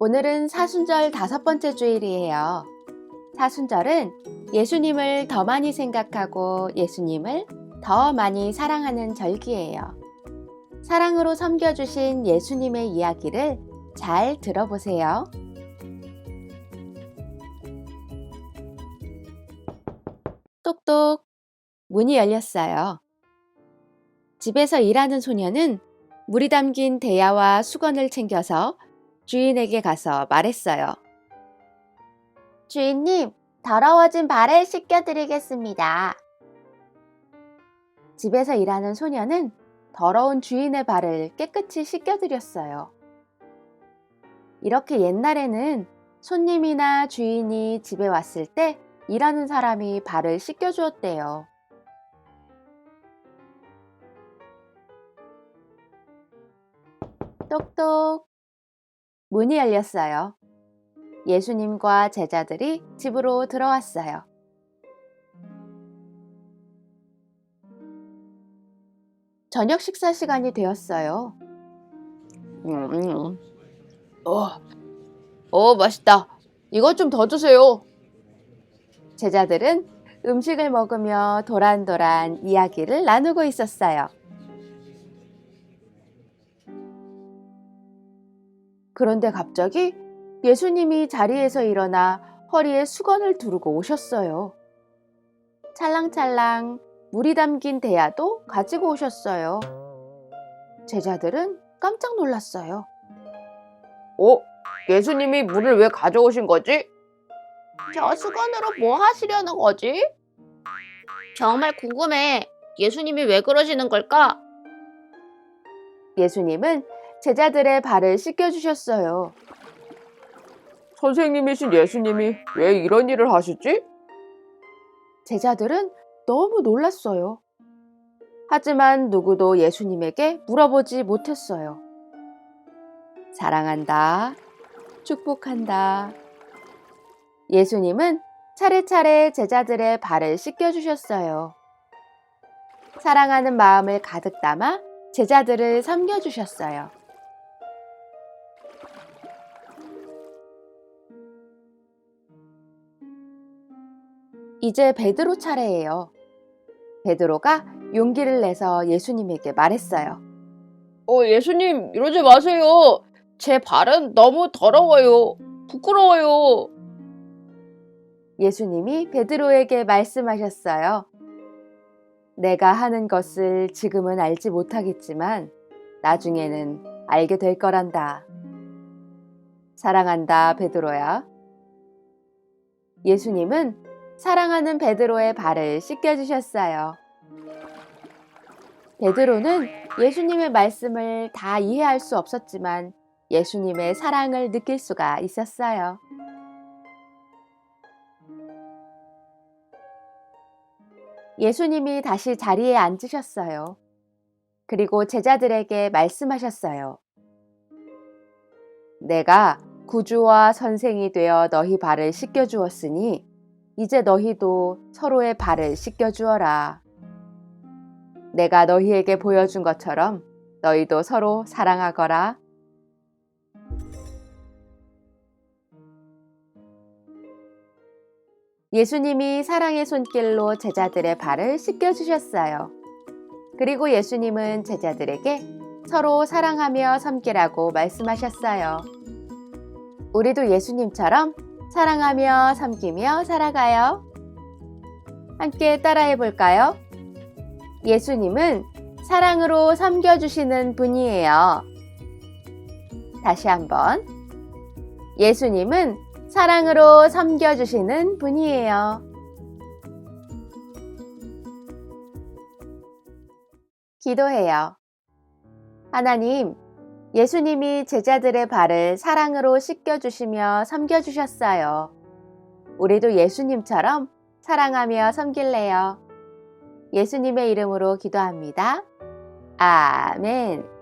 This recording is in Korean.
오늘은 사순절 다섯 번째 주일이에요. 사순절은 예수님을 더 많이 생각하고 예수님을 더 많이 사랑하는 절기예요. 사랑으로 섬겨주신 예수님의 이야기를 잘 들어보세요. 똑똑. 문이 열렸어요. 집에서 일하는 소녀는 물이 담긴 대야와 수건을 챙겨서 주인에게 가서 말했어요. 주인님, 더러워진 발을 씻겨드리겠습니다. 집에서 일하는 소녀는 더러운 주인의 발을 깨끗이 씻겨드렸어요. 이렇게 옛날에는 손님이나 주인이 집에 왔을 때 일하는 사람이 발을 씻겨주었대요. 똑똑. 문이 열렸어요. 예수님과 제자들이 집으로 들어왔어요. 저녁 식사 시간이 되었어요. 어, 어, 맛있다. 이것 좀 더 주세요. 제자들은 음식을 먹으며 도란도란 이야기를 나누고 있었어요. 그런데 갑자기 예수님이 자리에서 일어나 허리에 수건을 두르고 오셨어요. 찰랑찰랑 물이 담긴 대야도 가지고 오셨어요. 제자들은 깜짝 놀랐어요. 어? 예수님이 물을 왜 가져오신 거지? 저 수건으로 뭐 하시려는 거지? 정말 궁금해. 예수님이 왜 그러시는 걸까? 예수님은 제자들의 발을 씻겨주셨어요. 선생님이신 예수님이 왜 이런 일을 하시지? 제자들은 너무 놀랐어요. 하지만 누구도 예수님에게 물어보지 못했어요. 사랑한다. 축복한다. 예수님은 차례차례 제자들의 발을 씻겨주셨어요. 사랑하는 마음을 가득 담아 제자들을 섬겨주셨어요. 이제 베드로 차례예요. 베드로가 용기를 내서 예수님에게 말했어요. 어, 예수님, 이러지 마세요. 제 발은 너무 더러워요. 부끄러워요. 예수님이 베드로에게 말씀하셨어요. 내가 하는 것을 지금은 알지 못하겠지만 나중에는 알게 될 거란다. 사랑한다, 베드로야. 예수님은 사랑하는 베드로의 발을 씻겨주셨어요. 베드로는 예수님의 말씀을 다 이해할 수 없었지만 예수님의 사랑을 느낄 수가 있었어요. 예수님이 다시 자리에 앉으셨어요. 그리고 제자들에게 말씀하셨어요. 내가 구주와 선생이 되어 너희 발을 씻겨 주었으니 이제 너희도 서로의 발을 씻겨주어라. 내가 너희에게 보여준 것처럼 너희도 서로 사랑하거라. 예수님이 사랑의 손길로 제자들의 발을 씻겨주셨어요. 그리고 예수님은 제자들에게 서로 사랑하며 섬기라고 말씀하셨어요. 우리도 예수님처럼 사랑하며 섬기며 살아가요. 함께 따라해 볼까요? 예수님은 사랑으로 섬겨주시는 분이에요. 다시 한번. 예수님은 사랑으로 섬겨주시는 분이에요. 기도해요. 하나님, 예수님이 제자들의 발을 사랑으로 씻겨주시며 섬겨주셨어요. 우리도 예수님처럼 사랑하며 섬길래요. 예수님의 이름으로 기도합니다. 아멘.